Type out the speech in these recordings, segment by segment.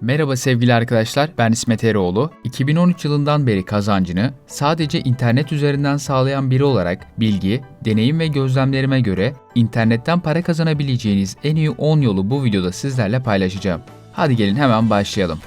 Merhaba sevgili arkadaşlar, ben İsmet Eroğlu. 2013 yılından beri kazancını sadece internet üzerinden sağlayan biri olarak bilgi, deneyim ve gözlemlerime göre internetten para kazanabileceğiniz en iyi 10 yolu bu videoda sizlerle paylaşacağım. Hadi gelin hemen başlayalım.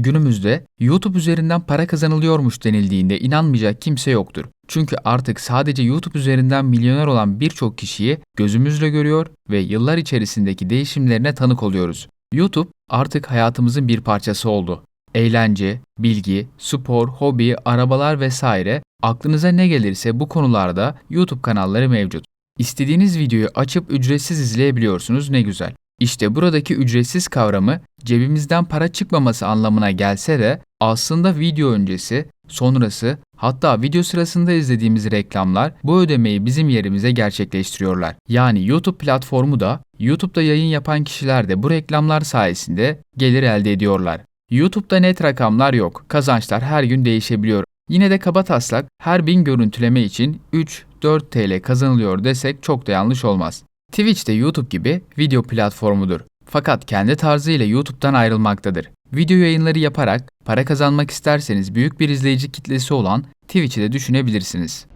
Günümüzde YouTube üzerinden para kazanılıyormuş denildiğinde inanmayacak kimse yoktur. Çünkü artık sadece YouTube üzerinden milyoner olan birçok kişiyi gözümüzle görüyor ve yıllar içerisindeki değişimlerine tanık oluyoruz. YouTube artık hayatımızın bir parçası oldu. Eğlence, bilgi, spor, hobi, arabalar vesaire aklınıza ne gelirse bu konularda YouTube kanalları mevcut. İstediğiniz videoyu açıp ücretsiz izleyebiliyorsunuz ne güzel. İşte buradaki ücretsiz kavramı cebimizden para çıkmaması anlamına gelse de aslında video öncesi, sonrası hatta video sırasında izlediğimiz reklamlar bu ödemeyi bizim yerimize gerçekleştiriyorlar. Yani YouTube platformu da YouTube'da yayın yapan kişiler de bu reklamlar sayesinde gelir elde ediyorlar. YouTube'da net rakamlar yok. Kazançlar her gün değişebiliyor. Yine de kaba taslak her bin görüntüleme için 3-4 TL kazanılıyor desek çok da yanlış olmaz. Twitch de YouTube gibi video platformudur. Fakat kendi tarzıyla YouTube'dan ayrılmaktadır. Video yayınları yaparak para kazanmak isterseniz büyük bir izleyici kitlesi olan Twitch'i de düşünebilirsiniz.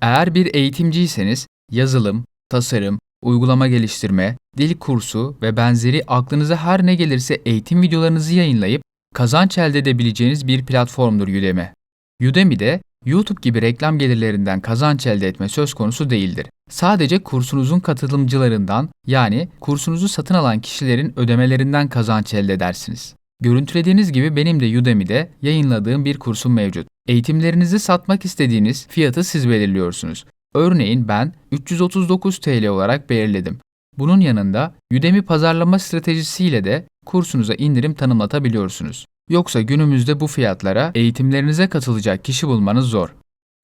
Eğer bir eğitimciyseniz yazılım, tasarım, uygulama geliştirme, dil kursu ve benzeri aklınıza her ne gelirse eğitim videolarınızı yayınlayıp kazanç elde edebileceğiniz bir platformdur Udemy. Udemy'de YouTube gibi reklam gelirlerinden kazanç elde etme söz konusu değildir. Sadece kursunuzun katılımcılarından yani kursunuzu satın alan kişilerin ödemelerinden kazanç elde edersiniz. Görüntülediğiniz gibi benim de Udemy'de yayınladığım bir kursum mevcut. Eğitimlerinizi satmak istediğiniz fiyatı siz belirliyorsunuz. Örneğin ben 339 TL olarak belirledim. Bunun yanında Udemy pazarlama stratejisiyle de kursunuza indirim tanımlatabiliyorsunuz. Yoksa günümüzde bu fiyatlara eğitimlerinize katılacak kişi bulmanız zor.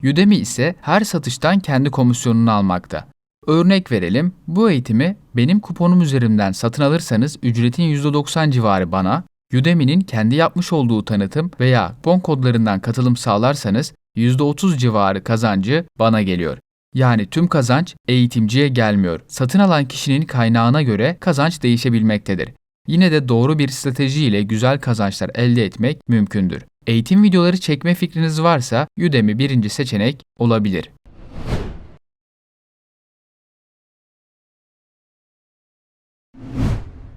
Udemy ise her satıştan kendi komisyonunu almakta. Örnek verelim, bu eğitimi benim kuponum üzerinden satın alırsanız ücretin %90 civarı bana, Udemy'nin kendi yapmış olduğu tanıtım veya kupon kodlarından katılım sağlarsanız %30 civarı kazancı bana geliyor. Yani tüm kazanç eğitimciye gelmiyor. Satın alan kişinin kaynağına göre kazanç değişebilmektedir. Yine de doğru bir strateji ile güzel kazançlar elde etmek mümkündür. Eğitim videoları çekme fikriniz varsa Udemy birinci seçenek olabilir.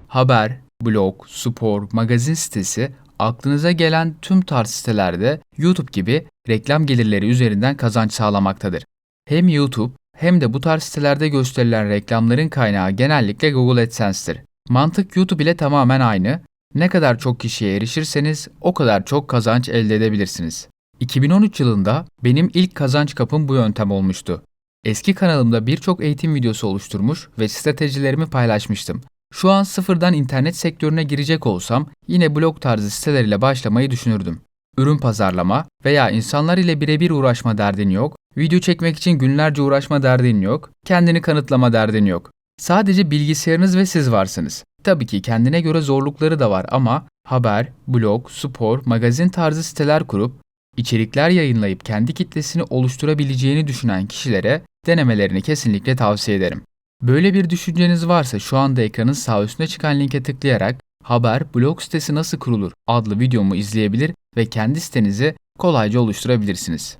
Haber, blog, spor, magazin sitesi aklınıza gelen tüm tarz sitelerde YouTube gibi reklam gelirleri üzerinden kazanç sağlamaktadır. Hem YouTube hem de bu tarz sitelerde gösterilen reklamların kaynağı genellikle Google AdSense'tir. Mantık YouTube ile tamamen aynı. Ne kadar çok kişiye erişirseniz o kadar çok kazanç elde edebilirsiniz. 2013 yılında benim ilk kazanç kapım bu yöntem olmuştu. Eski kanalımda birçok eğitim videosu oluşturmuş ve stratejilerimi paylaşmıştım. Şu an sıfırdan internet sektörüne girecek olsam yine blog tarzı siteler ile başlamayı düşünürdüm. Ürün pazarlama veya insanlar ile birebir uğraşma derdin yok, video çekmek için günlerce uğraşma derdin yok, kendini kanıtlama derdin yok. Sadece bilgisayarınız ve siz varsınız. Tabii ki kendine göre zorlukları da var ama haber, blog, spor, magazin tarzı siteler kurup içerikler yayınlayıp kendi kitlesini oluşturabileceğini düşünen kişilere denemelerini kesinlikle tavsiye ederim. Böyle bir düşünceniz varsa şu anda ekranın sağ üstüne çıkan linke tıklayarak Haber, blog sitesi nasıl kurulur adlı videomu izleyebilir ve kendi sitenizi kolayca oluşturabilirsiniz.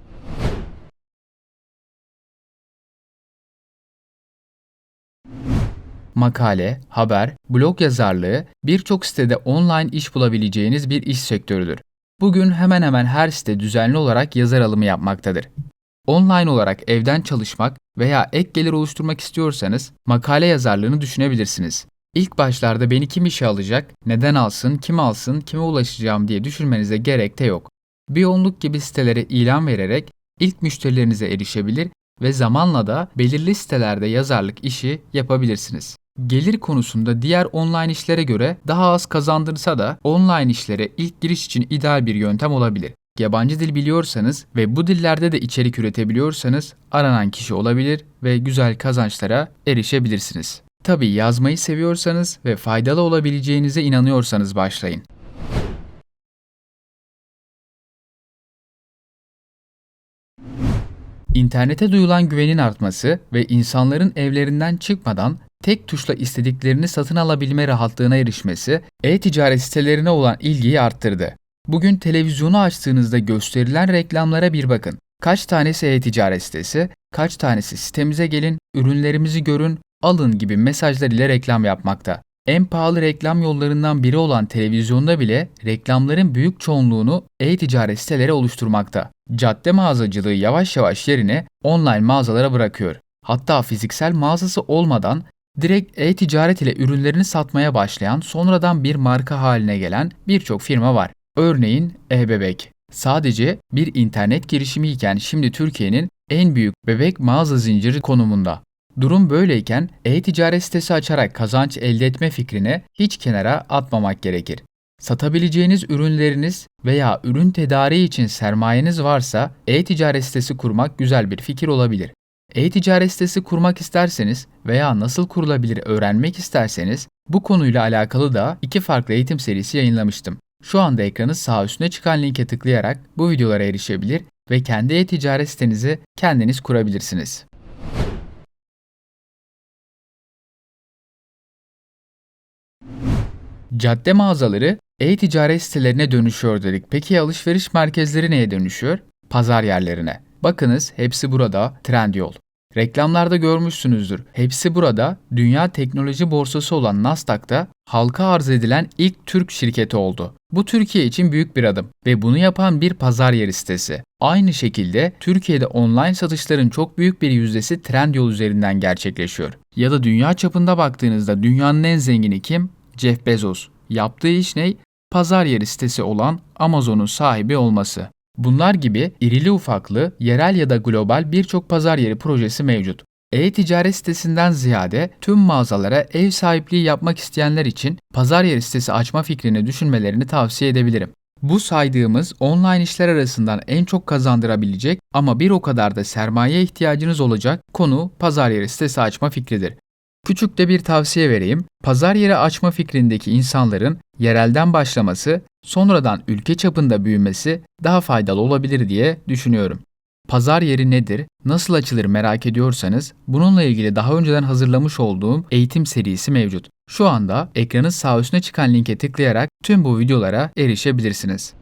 Makale, haber, blog yazarlığı birçok sitede online iş bulabileceğiniz bir iş sektörüdür. Bugün hemen hemen her site düzenli olarak yazar alımı yapmaktadır. Online olarak evden çalışmak veya ek gelir oluşturmak istiyorsanız makale yazarlığını düşünebilirsiniz. İlk başlarda beni kim işe alacak, neden alsın, kim alsın, kime ulaşacağım diye düşünmenize gerek de yok. Bir onluk gibi sitelere ilan vererek ilk müşterilerinize erişebilir ve zamanla da belirli sitelerde yazarlık işi yapabilirsiniz gelir konusunda diğer online işlere göre daha az kazandırsa da online işlere ilk giriş için ideal bir yöntem olabilir. Yabancı dil biliyorsanız ve bu dillerde de içerik üretebiliyorsanız aranan kişi olabilir ve güzel kazançlara erişebilirsiniz. Tabi yazmayı seviyorsanız ve faydalı olabileceğinize inanıyorsanız başlayın. İnternete duyulan güvenin artması ve insanların evlerinden çıkmadan tek tuşla istediklerini satın alabilme rahatlığına erişmesi e-ticaret sitelerine olan ilgiyi arttırdı. Bugün televizyonu açtığınızda gösterilen reklamlara bir bakın. Kaç tanesi e-ticaret sitesi, kaç tanesi sitemize gelin, ürünlerimizi görün, alın gibi mesajlar ile reklam yapmakta. En pahalı reklam yollarından biri olan televizyonda bile reklamların büyük çoğunluğunu e-ticaret siteleri oluşturmakta. Cadde mağazacılığı yavaş yavaş yerine online mağazalara bırakıyor. Hatta fiziksel mağazası olmadan direkt e-ticaret ile ürünlerini satmaya başlayan sonradan bir marka haline gelen birçok firma var. Örneğin e-bebek. Sadece bir internet girişimi iken şimdi Türkiye'nin en büyük bebek mağaza zinciri konumunda. Durum böyleyken e-ticaret sitesi açarak kazanç elde etme fikrine hiç kenara atmamak gerekir. Satabileceğiniz ürünleriniz veya ürün tedariği için sermayeniz varsa e-ticaret sitesi kurmak güzel bir fikir olabilir. E-ticaret sitesi kurmak isterseniz veya nasıl kurulabilir öğrenmek isterseniz bu konuyla alakalı da iki farklı eğitim serisi yayınlamıştım. Şu anda ekranın sağ üstüne çıkan linke tıklayarak bu videolara erişebilir ve kendi e-ticaret sitenizi kendiniz kurabilirsiniz. Cadde mağazaları e-ticaret sitelerine dönüşüyor dedik. Peki alışveriş merkezleri neye dönüşüyor? Pazar yerlerine. Bakınız hepsi burada Trendyol. Reklamlarda görmüşsünüzdür. Hepsi burada dünya teknoloji borsası olan Nasdaq'ta halka arz edilen ilk Türk şirketi oldu. Bu Türkiye için büyük bir adım ve bunu yapan bir pazar yeri sitesi. Aynı şekilde Türkiye'de online satışların çok büyük bir yüzdesi Trendyol üzerinden gerçekleşiyor. Ya da dünya çapında baktığınızda dünyanın en zengini kim? Jeff Bezos. Yaptığı iş ne? Pazar yeri sitesi olan Amazon'un sahibi olması. Bunlar gibi irili ufaklı, yerel ya da global birçok pazar yeri projesi mevcut. E-ticaret sitesinden ziyade tüm mağazalara ev sahipliği yapmak isteyenler için pazar yeri sitesi açma fikrini düşünmelerini tavsiye edebilirim. Bu saydığımız online işler arasından en çok kazandırabilecek ama bir o kadar da sermaye ihtiyacınız olacak konu pazar yeri sitesi açma fikridir. Küçük de bir tavsiye vereyim. Pazar yeri açma fikrindeki insanların yerelden başlaması, sonradan ülke çapında büyümesi daha faydalı olabilir diye düşünüyorum. Pazar yeri nedir, nasıl açılır merak ediyorsanız bununla ilgili daha önceden hazırlamış olduğum eğitim serisi mevcut. Şu anda ekranın sağ üstüne çıkan linke tıklayarak tüm bu videolara erişebilirsiniz.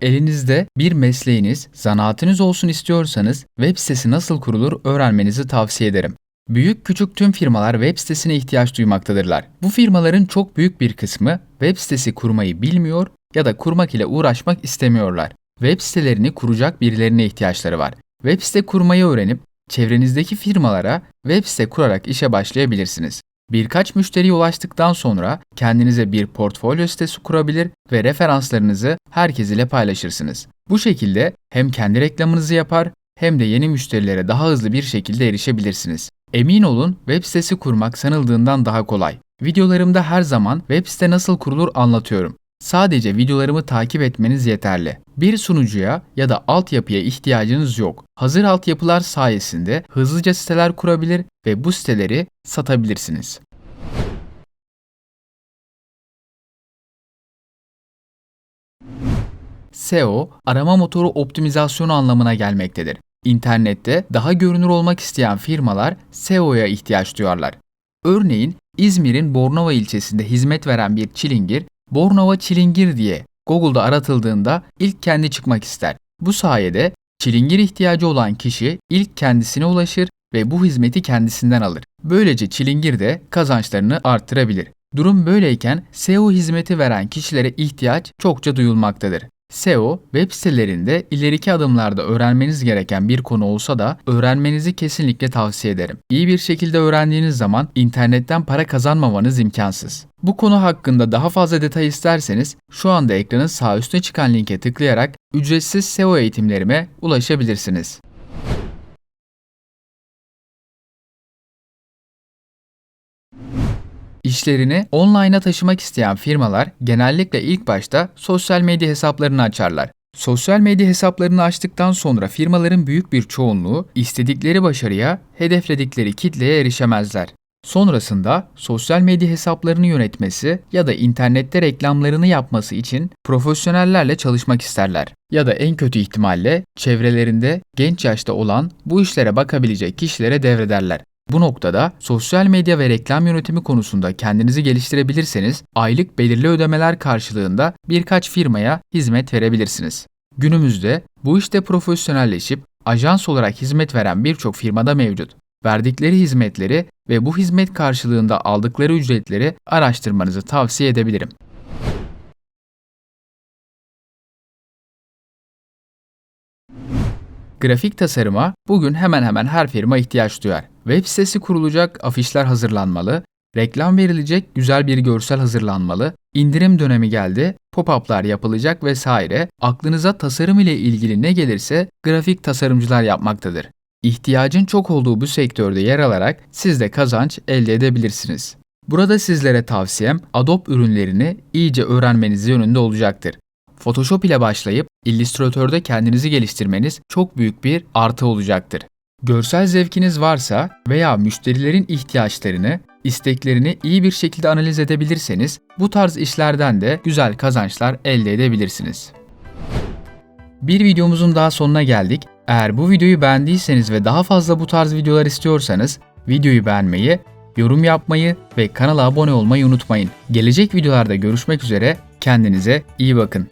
Elinizde bir mesleğiniz, zanaatiniz olsun istiyorsanız web sitesi nasıl kurulur öğrenmenizi tavsiye ederim. Büyük küçük tüm firmalar web sitesine ihtiyaç duymaktadırlar. Bu firmaların çok büyük bir kısmı web sitesi kurmayı bilmiyor ya da kurmak ile uğraşmak istemiyorlar. Web sitelerini kuracak birilerine ihtiyaçları var. Web site kurmayı öğrenip çevrenizdeki firmalara web site kurarak işe başlayabilirsiniz. Birkaç müşteriye ulaştıktan sonra kendinize bir portfolyo sitesi kurabilir ve referanslarınızı herkes ile paylaşırsınız. Bu şekilde hem kendi reklamınızı yapar hem de yeni müşterilere daha hızlı bir şekilde erişebilirsiniz. Emin olun web sitesi kurmak sanıldığından daha kolay. Videolarımda her zaman web site nasıl kurulur anlatıyorum. Sadece videolarımı takip etmeniz yeterli. Bir sunucuya ya da altyapıya ihtiyacınız yok. Hazır altyapılar sayesinde hızlıca siteler kurabilir ve bu siteleri satabilirsiniz. SEO, arama motoru optimizasyonu anlamına gelmektedir. İnternette daha görünür olmak isteyen firmalar SEO'ya ihtiyaç duyarlar. Örneğin İzmir'in Bornova ilçesinde hizmet veren bir çilingir Bornova çilingir diye Google'da aratıldığında ilk kendi çıkmak ister. Bu sayede çilingir ihtiyacı olan kişi ilk kendisine ulaşır ve bu hizmeti kendisinden alır. Böylece çilingir de kazançlarını arttırabilir. Durum böyleyken SEO hizmeti veren kişilere ihtiyaç çokça duyulmaktadır. SEO, web sitelerinde ileriki adımlarda öğrenmeniz gereken bir konu olsa da öğrenmenizi kesinlikle tavsiye ederim. İyi bir şekilde öğrendiğiniz zaman internetten para kazanmamanız imkansız. Bu konu hakkında daha fazla detay isterseniz şu anda ekranın sağ üstüne çıkan linke tıklayarak ücretsiz SEO eğitimlerime ulaşabilirsiniz. İşlerini online'a taşımak isteyen firmalar genellikle ilk başta sosyal medya hesaplarını açarlar. Sosyal medya hesaplarını açtıktan sonra firmaların büyük bir çoğunluğu istedikleri başarıya, hedefledikleri kitleye erişemezler. Sonrasında sosyal medya hesaplarını yönetmesi ya da internette reklamlarını yapması için profesyonellerle çalışmak isterler. Ya da en kötü ihtimalle çevrelerinde genç yaşta olan bu işlere bakabilecek kişilere devrederler. Bu noktada sosyal medya ve reklam yönetimi konusunda kendinizi geliştirebilirseniz aylık belirli ödemeler karşılığında birkaç firmaya hizmet verebilirsiniz. Günümüzde bu işte profesyonelleşip ajans olarak hizmet veren birçok firmada mevcut. Verdikleri hizmetleri ve bu hizmet karşılığında aldıkları ücretleri araştırmanızı tavsiye edebilirim. Grafik tasarıma bugün hemen hemen her firma ihtiyaç duyar. Web sitesi kurulacak, afişler hazırlanmalı, reklam verilecek, güzel bir görsel hazırlanmalı, indirim dönemi geldi, pop-up'lar yapılacak vesaire. Aklınıza tasarım ile ilgili ne gelirse grafik tasarımcılar yapmaktadır. İhtiyacın çok olduğu bu sektörde yer alarak siz de kazanç elde edebilirsiniz. Burada sizlere tavsiyem Adobe ürünlerini iyice öğrenmeniz yönünde olacaktır. Photoshop ile başlayıp Illustrator'da kendinizi geliştirmeniz çok büyük bir artı olacaktır. Görsel zevkiniz varsa veya müşterilerin ihtiyaçlarını, isteklerini iyi bir şekilde analiz edebilirseniz bu tarz işlerden de güzel kazançlar elde edebilirsiniz. Bir videomuzun daha sonuna geldik. Eğer bu videoyu beğendiyseniz ve daha fazla bu tarz videolar istiyorsanız videoyu beğenmeyi, yorum yapmayı ve kanala abone olmayı unutmayın. Gelecek videolarda görüşmek üzere, kendinize iyi bakın.